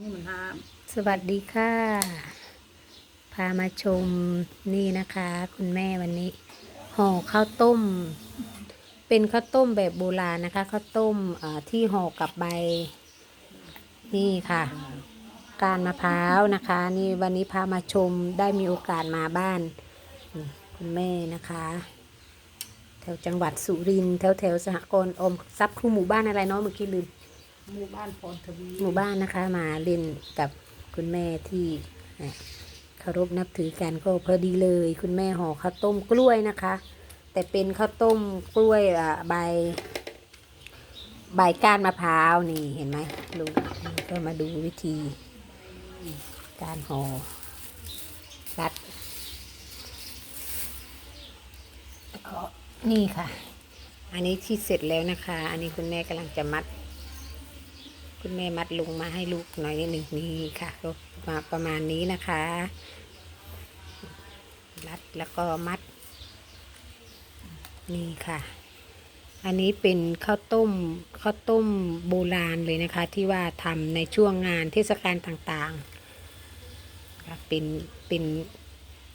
นี่มันห้ามสวัสดีค่ะ พามาชมนี่นะคะ คุณแม่วันนี้ห่อข้าวต้ม เป็นข้าวต้มแบบโบราณนะคะข้าวต้มที่ห่อกับใบ นี่ค่ะ การมะพร้าวนะคะ นี่วันนี้พามาชมได้มีโอกาสมาบ้าน คุณแม่นะคะ แถวจังหวัดสุรินทร์แถวแถวสหกรณ์อมทรัพย์คือหมู่บ้านอะไรเนาะเมื่อกี้ลืม หมู่บ้านพรทวีหมู่บ้านนะคะ มาเล่นกับคุณแม่ที่เคารพนับถือกันก็พอดีเลย คุณแม่ห่อข้าวต้มกล้วยนะคะ แต่เป็นข้าวต้มกล้วยอะใบใบก้านมะพร้าวนี่เห็นไหมลุงนี่ก็มาดูวิธี การห่อรัดนี่ค่ะ อันนี้ที่เสร็จแล้วนะคะ อันนี้คุณแม่กำลังจะมัด คุณแม่มัดลงมาให้ลูกหน่อยนิดหนึ่งนี่ค่ะก็มาประมาณนี้นะคะรัดแล้วก็มัด นี่ค่ะ อันนี้เป็นข้าวต้มข้าวต้มโบราณเลยนะคะ ที่ว่าทำในช่วงงานเทศกาลต่างๆเป็นเป็น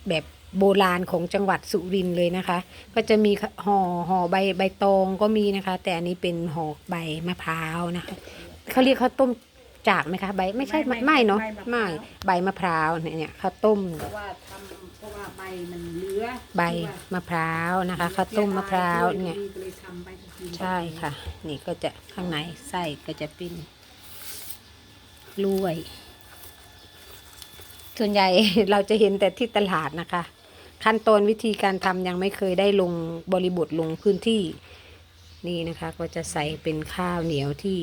แบบโบราณของจังหวัดสุรินทร์เลยนะคะ ก็จะมีห่อห่อใบใบตองก็มีนะคะ แต่อันนี้เป็นห่อใบมะพร้าวนะคะ เขาเรียกข้าวต้มจากไหมคะใบไม่ใช่ไม่ไม่เนาะไม่ใบมะพร้าวเนี่ยเนี่ยข้าวต้มเพราะว่าทำเพราะว่าใบมันเหลือใบมะพร้าวนะคะข้าวต้มมะพร้าวเนี่ยก็เลยทำใบกินใช่ค่ะ นี่ก็จะข้างในไส้ก็จะเป็นกล้วย ส่วนใหญ่เราจะเห็นแต่ที่ตลาดนะคะ ขั้นตอนวิธีการทำยังไม่เคยได้ลงบริบทลงพื้นที่ นี่นะคะ ก็จะใส่เป็นข้าวเหนียวที่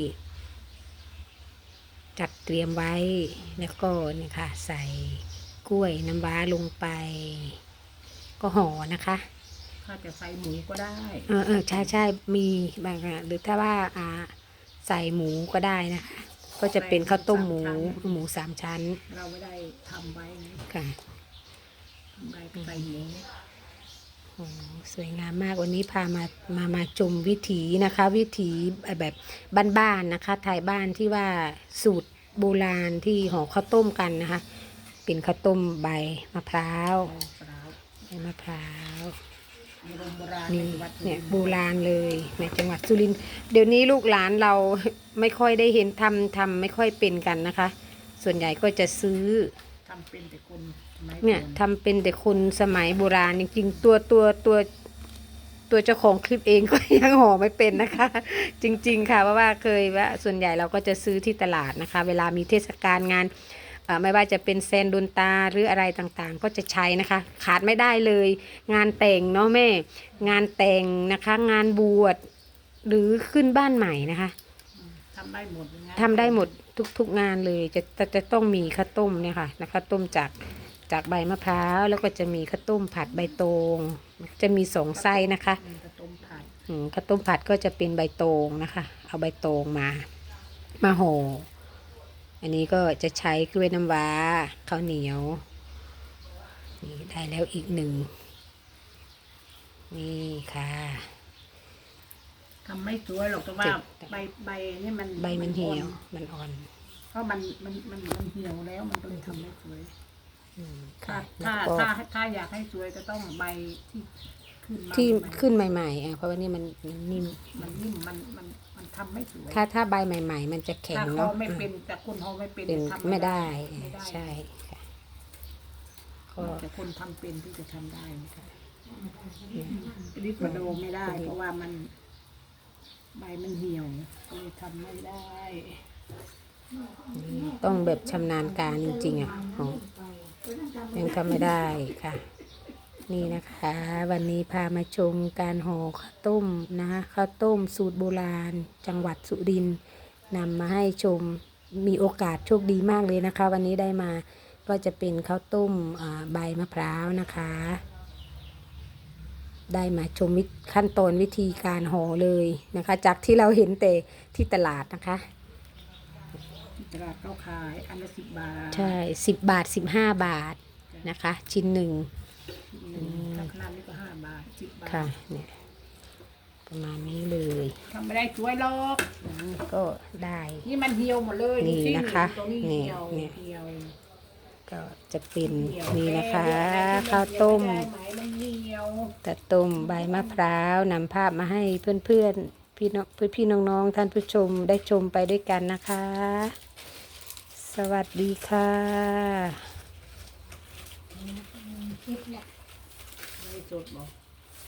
จัดเตรียมไว้แล้วก็นี่ค่ะ ใส่กล้วยน้ำว้าลงไป ก็ห่อนะคะถ้าจะใส่หมูก็ได้เออเออใช่ใช่มีบางอะหรือถ้าว่าอ่าใส่หมูก็ได้นะคะ ก็จะเป็นข้าวต้มหมูหมูสามชั้น เราไม่ได้ทำไว้นะค่ะทำใบใส่หมูโอ้ สวยงามมากวันนี้พามามามาชมวิถีนะคะ วิถีแบบบ้านๆนะคะไทยบ้านที่ว่าสูตรโบราณที่ห่อข้าวต้มกันนะคะ เป็นข้าวต้มใบมะพร้าวใบมะพร้าวนี่วัดเนี่ยโบราณเลยในจังหวัดสุรินทร์เดี๋ยวนี้ลูกหลานเราไม่ค่อยได้เห็นทำทำไม่ค่อยเป็นกันนะคะ ส่วนใหญ่ก็จะซื้อทำเป็นแต่คน เนี่ยก่อทำเป็นแต่คนสมัยโบราณจริงๆตัวตัวตัวตัวเจ้าของคลิปเองก็ยังห่อไม่เป็นนะคะ จริง ๆ ค่ะเพราะว่าเคยว่าส่วนใหญ่เราก็จะซื้อที่ตลาดนะคะ เวลามีเทศกาลงานเอ่อไม่ว่าจะเป็นแซนดนตาหรืออะไรต่างๆ ก็จะใช้นะคะ ขาดไม่ได้เลย งานแต่งเนาะแม่ งานแต่งนะคะ งานบวชหรือขึ้นบ้านใหม่นะคะทำได้หมดนะทำได้หมดทุกๆงานเลยจะจะจะต้องมีข้าวต้มเนี่ยค่ะนะคะต้มจาก จากใบมะพร้าวแล้วก็จะมีข้าวต้มผัดใบตงจะมีสองไส้นะคะมีกระต้มผัดอืมข้าวต้มผัดก็จะเป็นใบตงนะคะ เอาใบตงมา มาห่ออันนี้ก็จะใช้กล้วยน้ำว้าข้าวเหนียวนี่ได้แล้วอีกหนึ่งนี่ค่ะทำไม่สวยหรอกแต่ว่าเจ็บใบใบนี่มันใบมันเหี่ยวอ่อมันอ่อนเพราะมันมันมันมันเหี่ยวแล้วมันก็เลยทำไม่สวย อืมถ้าค่ะถ้าแล้วก็ถ้าถ้าอยากให้สวยก็ต้องใบที่ขึ้นมาที่ใหม่ขึ้นใหม่ๆอะเพราะว่านี่มันมันนิ่มมันนิ่มมันมันมันทำไม่สวยถ้าถ้าใบใหม่ ๆ มันจะแข็งถ้าเขาเนาะไม่เป็นแต่คนเขาไม่เป็นเป็นทำไม่ได้ไม่ได้ใช่ค่ะก็แต่คนทำเป็นที่จะทำได้นะคะริบกระโดไม่ได้ เพราะว่ามันใบมันเหี่ยวก็เลยทำไม่ได้ ต้องแบบชำนาญการจริงๆอะของ ยังทำไม่ได้ค่ะ นี่นะคะ วันนี้พามาชมการห่อข้าวต้มนะคะข้าวต้มสูตรโบราณ จังหวัดสุรินทร์นำมาให้ชมมีโอกาสโชคดีมากเลยนะคะ วันนี้ได้มาก็จะเป็นข้าวต้มใบมะพร้าวนะคะ ได้มาชมขั้นตอนวิธีการห่อเลยนะคะ จากที่เราเห็นแต่ที่ตลาดนะคะ ตลาดเขาขายอันละสิบบาทใช่สิบบาทสิบห้าบาทนะคะ ชิ้นหนึ่งถ้าขนาดนี้ก็ห้าบาทสิบบาทค่ะเนี่ยพประมาณนี้เลยทำไม่ได้สวยหรอกอืมก็ได้ นี่มันเหี่ยวหมดเลยนี่ดูสินะคะตรงนี้นี่เหี่ยวเนี่ยเหี่ยวก็จะเป็นเหี่ยวนี่นะคะแก้วข้าวต้มได้ไหมมันเหี่ยวแต่ต้มใบมะพร้าวนำภาพมาให้เพื่อนๆพี่น้องพี่พี่น้องๆท่านผู้ชมได้ชมไปด้วยกันนะคะ สวัสดีค่ะไม่สดบอก